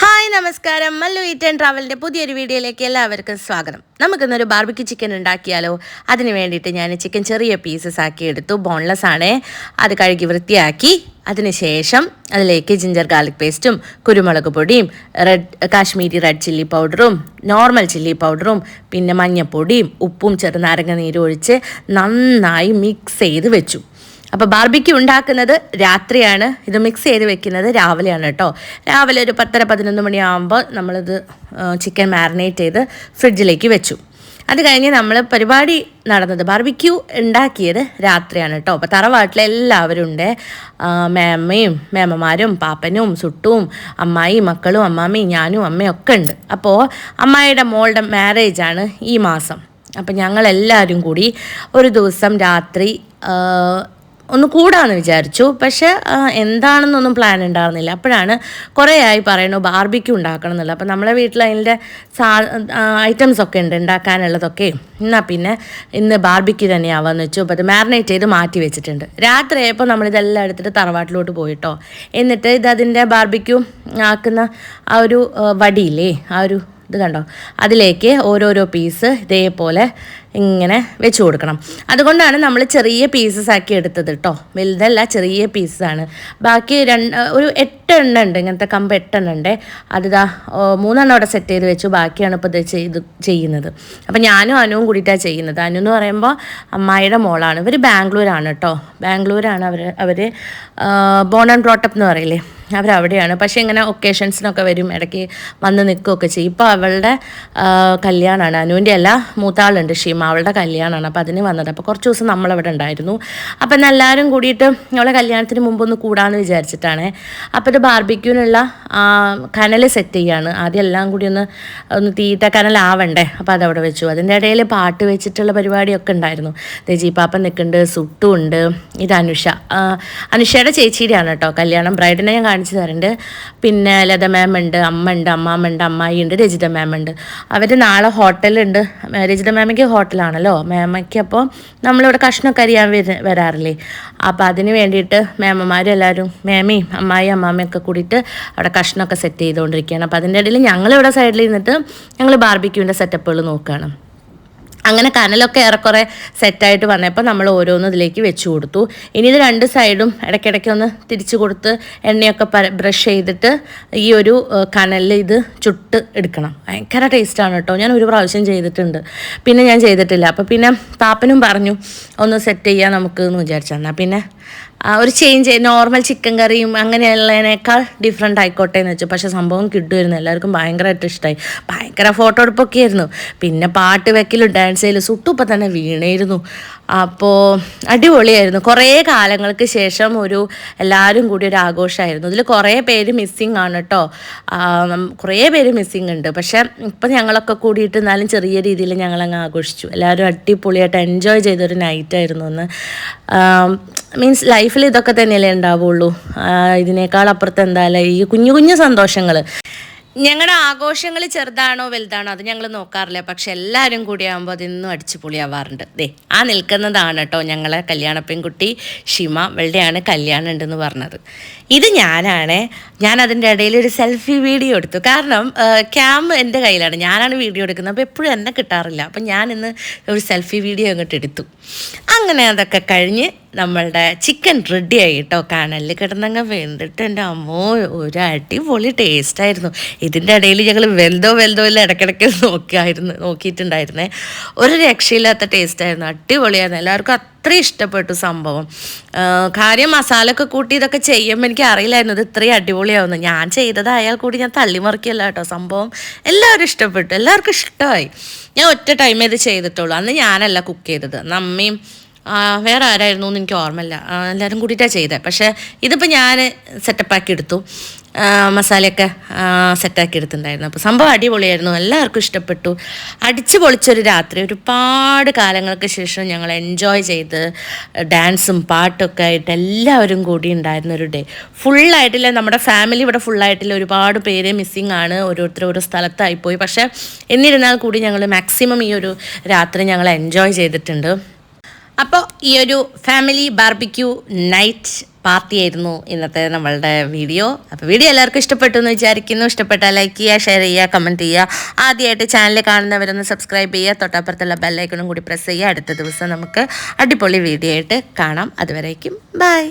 Hi നമസ്കാരം. Mallu eaten ട്രാവലിന്റെ പുതിയൊരു വീഡിയോയിലേക്ക് എല്ലാവർക്കും സ്വാഗതം. നമുക്കിന്നൊരു ബാർബിക്ക് ചിക്കൻ ഉണ്ടാക്കിയാലോ? അതിന് വേണ്ടിയിട്ട് ഞാൻ ചിക്കൻ ചെറിയ പീസസ് ആക്കി എടുത്തു. ബോൺലെസ് ആണ്. അത് കഴുകി വൃത്തിയാക്കി. അതിനുശേഷം അതിലേക്ക് ജിഞ്ചർ ഗാർലിക് പേസ്റ്റും കുരുമുളക് പൊടിയും റെഡ് കാശ്മീരി റെഡ് ചില്ലി പൗഡറും നോർമൽ ചില്ലി പൗഡറും പിന്നെ മഞ്ഞൾപ്പൊടിയും ഉപ്പും ചെറുനാരങ്ങ നീരും ഒഴിച്ച് നന്നായി മിക്സ് ചെയ്ത് വെച്ചു. അപ്പോൾ ബാർബിക്ക് ഉണ്ടാക്കുന്നത് രാത്രിയാണ്. ഇത് മിക്സ് ചെയ്ത് വെക്കുന്നത് രാവിലെയാണ് കേട്ടോ രാവിലെ ഒരു പത്തര പതിനൊന്ന് മണിയാകുമ്പോൾ നമ്മളിത് ചിക്കൻ മാരിനേറ്റ് ചെയ്ത് ഫ്രിഡ്ജിലേക്ക് വെച്ചു. അത് കഴിഞ്ഞ് നമ്മൾ പരിപാടി നടന്നത് ബാർബിക്യൂ ഉണ്ടാക്കിയത് രാത്രിയാണ് കേട്ടോ അപ്പോൾ തറവാട്ടിൽ എല്ലാവരും ഉണ്ട്. മേമ്മയും മേമ്മമാരും പാപ്പനും സുട്ടും അമ്മായി മക്കളും അമ്മാമ്മയും ഞാനും അമ്മയും ഒക്കെ ഉണ്ട്. അപ്പോൾ അമ്മായിയുടെ മോളുടെ മാരേജാണ് ഈ മാസം. അപ്പം ഞങ്ങളെല്ലാവരും കൂടി ഒരു ദിവസം രാത്രി ഒന്ന് കൂടാന്ന് വിചാരിച്ചു. പക്ഷെ എന്താണെന്നൊന്നും പ്ലാൻ ഉണ്ടായിരുന്നില്ല. അപ്പോഴാണ് കുറേ ആയി പറയണു ബാർബിക്യൂ ഉണ്ടാക്കണം എന്നുള്ളത്. അപ്പം നമ്മളെ വീട്ടിൽ അതിന്റെ സാ ഐറ്റംസ് ഒക്കെ ഉണ്ട് ഉണ്ടാക്കാനുള്ളതൊക്കെ. എന്നാൽ പിന്നെ ഇന്ന് ബാർബിക്യൂ തന്നെയാവാന്ന് വെച്ചു. അപ്പോൾ അത് മാരിനേറ്റ് ചെയ്ത് മാറ്റി വെച്ചിട്ടുണ്ട്. രാത്രി ആയപ്പോൾ നമ്മളിതെല്ലാം എടുത്തിട്ട് തറവാട്ടിലോട്ട് പോയിട്ടോ. എന്നിട്ട് ഇത് അതിന്റെ ബാർബിക്യൂ ആക്കുന്ന ആ ഒരു വടിയില്ലേ ആ ഒരു ഇത് കണ്ടോ? അതിലേക്ക് ഓരോരോ പീസ് ഇതേപോലെ ഇങ്ങനെ വെച്ച് കൊടുക്കണം. അതുകൊണ്ടാണ് നമ്മൾ ചെറിയ പീസസ് ആക്കി എടുത്തത് കേട്ടോ വലുതല്ല ചെറിയ പീസാണ് ബാക്കി രണ്ട് ഒരു എട്ടെണ്ണം ഉണ്ട് ഇങ്ങനത്തെ കമ്പ് എട്ടെണ്ണം ഉണ്ട്. അതിതാ മൂന്നെണ്ണം അവിടെ സെറ്റ് ചെയ്ത് വെച്ചു. ബാക്കിയാണ് ഇപ്പോൾ ഇത് ചെയ്ത് ചെയ്യുന്നത്. അപ്പം ഞാനും അനുവും കൂടിയിട്ടാണ് ചെയ്യുന്നത്. അനു എന്ന് പറയുമ്പോൾ അമ്മായിയുടെ മോളാണ്. ഇവർ ബാംഗ്ലൂരാണ് കേട്ടോ ബാംഗ്ലൂരാണ് അവർ അവർ ബോൺ ആൻഡ് ബ്രോട്ടപ്പ് എന്ന് പറയില്ലേ? അവരവിടെയാണ്. പക്ഷേ ഇങ്ങനെ ഒക്കേഷൻസിനൊക്കെ വരും ഇടയ്ക്ക് വന്ന് നിൽക്കുകയൊക്കെ ചെയ്യും. ഇപ്പോൾ അവളുടെ കല്യാണമാണ് അനുവിന്റെ അല്ല മൂത്താളുണ്ട് ഷീമ. അവളുടെ കല്യാണമാണ് അപ്പോൾ അതിന് വന്നത്. അപ്പോൾ കുറച്ച് ദിവസം നമ്മളവിടെ ഉണ്ടായിരുന്നു. അപ്പം എല്ലാവരും കൂടിയിട്ട് അവളെ കല്യാണത്തിന് മുമ്പ് ഒന്ന് കൂടാമെന്ന് വിചാരിച്ചിട്ടാണ്. അപ്പോൾ ഇത് ബാർബിക്യൂനുള്ള കനൽ സെറ്റ് ചെയ്യാണ്. ആദ്യം എല്ലാം കൂടി ഒന്ന് ഒന്ന് തീറ്റ കനലാവണ്ടേ അപ്പോൾ അതവിടെ വെച്ചു. അതിന്റെ ഇടയിൽ പാട്ട് വെച്ചിട്ടുള്ള പരിപാടിയൊക്കെ ഉണ്ടായിരുന്നു. രജി പാപ്പൻ നിൽക്കുന്നുണ്ട് സുട്ടു ഉണ്ട് ഇത് അനുഷ. അനുഷയുടെ ചേച്ചിയുടെയാണ് കേട്ടോ കല്യാണം. ബ്രൈഡിനെ ഞാൻ കാണിച്ചു തരുന്നുണ്ട് പിന്നെ ലത മാം ഉണ്ട് അമ്മ ഉണ്ട് അമ്മാമ്മ ഉണ്ട് അമ്മായി ഉണ്ട് രജിത മാം ഉണ്ട്. അവർ നാളെ ഹോട്ടലുണ്ട് രജിത മാമയ്ക്ക് ഹോട്ടലാണല്ലോ മാമയ്ക്ക് അപ്പോൾ നമ്മളിവിടെ കഷ്ണമൊക്കെ അരിയാൻ വര വരാറില്ലേ? അപ്പോൾ അതിന് വേണ്ടിയിട്ട് മാമന്മാരും എല്ലാവരും മാമയും അമ്മായി അമ്മാമ്മയൊക്കെ കൂടിയിട്ട് അവിടെ കഷ്ണമൊക്കെ സെറ്റ് ചെയ്തുകൊണ്ടിരിക്കുകയാണ് അപ്പോൾ അതിന്റെ ഇടയിൽ ഞങ്ങളിവിടെ സൈഡിൽ നിന്നിട്ട് ഞങ്ങൾ ബാർബിക്യൂവിന്റെ സെറ്റപ്പുകൾ നോക്കുകയാണ് അങ്ങനെ കനലൊക്കെ ഏറെക്കുറെ സെറ്റായിട്ട് വന്നപ്പോൾ നമ്മൾ ഓരോന്ന് ഇതിലേക്ക് വെച്ച് കൊടുത്തു. ഇനി ഇത് രണ്ട് സൈഡും ഇടയ്ക്കിടയ്ക്ക് ഒന്ന് തിരിച്ചു കൊടുത്ത് എണ്ണയൊക്കെ ബ്രഷ് ചെയ്തിട്ട് ഈ ഒരു കനലിൽ ഇത് ചുട്ട് എടുക്കണം. ഭയങ്കര ടേസ്റ്റാണ് കേട്ടോ. ഞാൻ ഒരു പ്രാവശ്യം ചെയ്തിട്ടുണ്ട്. പിന്നെ ഞാൻ ചെയ്തിട്ടില്ല. അപ്പോൾ പിന്നെ പാപ്പനും പറഞ്ഞു ഒന്ന് സെറ്റ് ചെയ്യാം നമുക്ക് എന്ന് വിചാരിച്ചു. എന്നാൽ പിന്നെ ഒരു ചേഞ്ച് നോർമൽ ചിക്കൻ കറിയും അങ്ങനെയുള്ളതിനേക്കാൾ ഡിഫറെന്റ് ആയിക്കോട്ടെ എന്ന് വെച്ചു. പക്ഷേ സംഭവം കിട്ടുമായിരുന്നു. എല്ലാവർക്കും ഭയങ്കരമായിട്ട് ഇഷ്ടമായി ഭയങ്കര ഫോട്ടോ എടുപ്പൊക്കെ ആയിരുന്നു പിന്നെ പാട്ട് വെക്കലും ചെയ്യലും സുട്ടുപ്പം തന്നെ വീണായിരുന്നു. അപ്പോൾ അടിപൊളിയായിരുന്നു. കുറേ കാലങ്ങൾക്ക് ശേഷം ഒരു എല്ലാവരും കൂടി ഒരു ആഘോഷമായിരുന്നു ഇതിൽ കുറേ പേര് മിസ്സിങ് ആണ് കേട്ടോ കുറേ പേര് മിസ്സിങ് ഉണ്ട്. പക്ഷേ ഇപ്പം ഞങ്ങളൊക്കെ കൂടിയിട്ട് എന്നാലും ചെറിയ രീതിയിൽ ഞങ്ങളങ്ങ് ആഘോഷിച്ചു. എല്ലാവരും അടിപൊളിയായിട്ട് എൻജോയ് ചെയ്തൊരു നൈറ്റായിരുന്നു ഒന്ന് മീൻസ് ലൈഫിൽ ഇതൊക്കെ തന്നെയല്ലേ ഉണ്ടാവുള്ളൂ. ഇതിനേക്കാൾ അപ്പുറത്ത് എന്തായാലും ഈ കുഞ്ഞു കുഞ്ഞു സന്തോഷങ്ങൾ ഞങ്ങളുടെ ആഘോഷങ്ങൾ ചെറുതാണോ വലുതാണോ അത് ഞങ്ങൾ നോക്കാറില്ല. പക്ഷെ എല്ലാവരും കൂടി ആകുമ്പോൾ അതിന്നും അടിച്ചു പൊളിയാവാറുണ്ട് ദേ ആ നിൽക്കുന്നതാണ് കേട്ടോ ഞങ്ങളെ കല്യാണ പെൺകുട്ടി ഷിമ. വെള്ളയാണ് കല്യാണം ഉണ്ടെന്ന് പറഞ്ഞത്. ഇത് ഞാനാണ് ഞാൻ അതിന്റെ ഇടയിൽ ഒരു സെൽഫി വീഡിയോ എടുത്തു. കാരണം ക്യാം എന്റെ കയ്യിലാണ്. ഞാനാണ് വീഡിയോ എടുക്കുന്നത്. അപ്പോൾ എപ്പോഴും എന്നെ കിട്ടാറില്ല. അപ്പം ഞാൻ ഇന്ന് ഒരു സെൽഫി വീഡിയോ അങ്ങോട്ട് എടുത്തു. അങ്ങനെ അതൊക്കെ കഴിഞ്ഞ് നമ്മളുടെ ചിക്കൻ റെഡി ആയിട്ടോ? കേട്ടോ കനലിൽ കിടന്നങ്ങ് വെന്തിട്ട് എന്റെ അമ്മോ ഒരു അടിപൊളി ടേസ്റ്റായിരുന്നു ഇതിന്റെ ഇടയിൽ ഞങ്ങൾ വെന്തോ വെന്തോ ഇല്ല ഇടയ്ക്കിടയ്ക്ക് നോക്കിയായിരുന്നു നോക്കിയിട്ടുണ്ടായിരുന്നേ. ഒരു രക്ഷയില്ലാത്ത ടേസ്റ്റായിരുന്നു അടിപൊളിയായിരുന്നു. എല്ലാവർക്കും അത്രയും ഇഷ്ടപ്പെട്ടു സംഭവം. കാര്യം മസാല ഒക്കെ കൂട്ടി ഇതൊക്കെ ചെയ്യുമ്പോൾ എനിക്ക് അറിയില്ലായിരുന്നു ഇത് ഇത്രയും അടിപൊളിയാവുന്നു ഞാൻ ചെയ്തതായാൽ കൂടി ഞാൻ തള്ളിമറിക്കല്ല കേട്ടോ സംഭവം. എല്ലാവരും ഇഷ്ടപ്പെട്ടു. എല്ലാവർക്കും ഇഷ്ടമായി. ഞാൻ ഒറ്റ ടൈമേ ഇത് ചെയ്തിട്ടുള്ളൂ. അന്ന് ഞാനല്ല കുക്ക് ചെയ്തത്. ആ, വേറെ ആരായിരുന്നു എന്ന് എനിക്ക് ഓർമ്മയില്ല. എല്ലാവരും കൂടിയിട്ടാണ് ചെയ്തത് പക്ഷേ ഇതിപ്പോൾ ഞാൻ സെറ്റപ്പാക്കി എടുത്തു. മസാലയൊക്കെ സെറ്റാക്കി എടുത്തിട്ടുണ്ടായിരുന്നു. അപ്പോൾ സംഭവം അടിപൊളിയായിരുന്നു. എല്ലാവർക്കും ഇഷ്ടപ്പെട്ടു. അടിച്ചു പൊളിച്ചൊരു രാത്രി. ഒരുപാട് കാലങ്ങൾക്ക് ശേഷം ഞങ്ങൾ എൻജോയ് ചെയ്ത് ഡാൻസും പാട്ടൊക്കെ ആയിട്ട് എല്ലാവരും കൂടി ഉണ്ടായിരുന്ന ഒരു ഡേ ഫുള്ളായിട്ടില്ല നമ്മുടെ ഫാമിലി ഇവിടെ ഫുള്ളായിട്ടില്ല ഒരുപാട് പേര് മിസ്സിങ് ആണ്. ഓരോരുത്തർ ഓരോ സ്ഥലത്തായിപ്പോയി പക്ഷേ എന്നിരുന്നാൽ കൂടി ഞങ്ങൾ മാക്സിമം ഈ ഒരു രാത്രി ഞങ്ങൾ എൻജോയ് ചെയ്തിട്ടുണ്ട്. അപ്പോൾ ഈ ഒരു ഫാമിലി ബാർബിക്യൂ നൈറ്റ് പാർട്ടി ആയിരുന്നു ഇന്നത്തെ നമ്മളുടെ വീഡിയോ അപ്പോൾ വീഡിയോ എല്ലാവർക്കും ഇഷ്ടപ്പെട്ടു എന്ന് വിചാരിക്കുന്നു. ഇഷ്ടപ്പെട്ടാൽ ലൈക്ക് ചെയ്യുക ഷെയർ ചെയ്യുക കമന്റ് ചെയ്യുക. ആദ്യമായിട്ട് ചാനൽ കാണുന്നവരൊന്ന് സബ്സ്ക്രൈബ് ചെയ്യുക. തൊട്ടപ്പുറത്തുള്ള ബെല്ലൈക്കണും കൂടി പ്രസ് ചെയ്യുക. അടുത്ത ദിവസം നമുക്ക് അടിപൊളി വീഡിയോ ആയിട്ട് കാണാം. അതുവരേക്കും ബൈ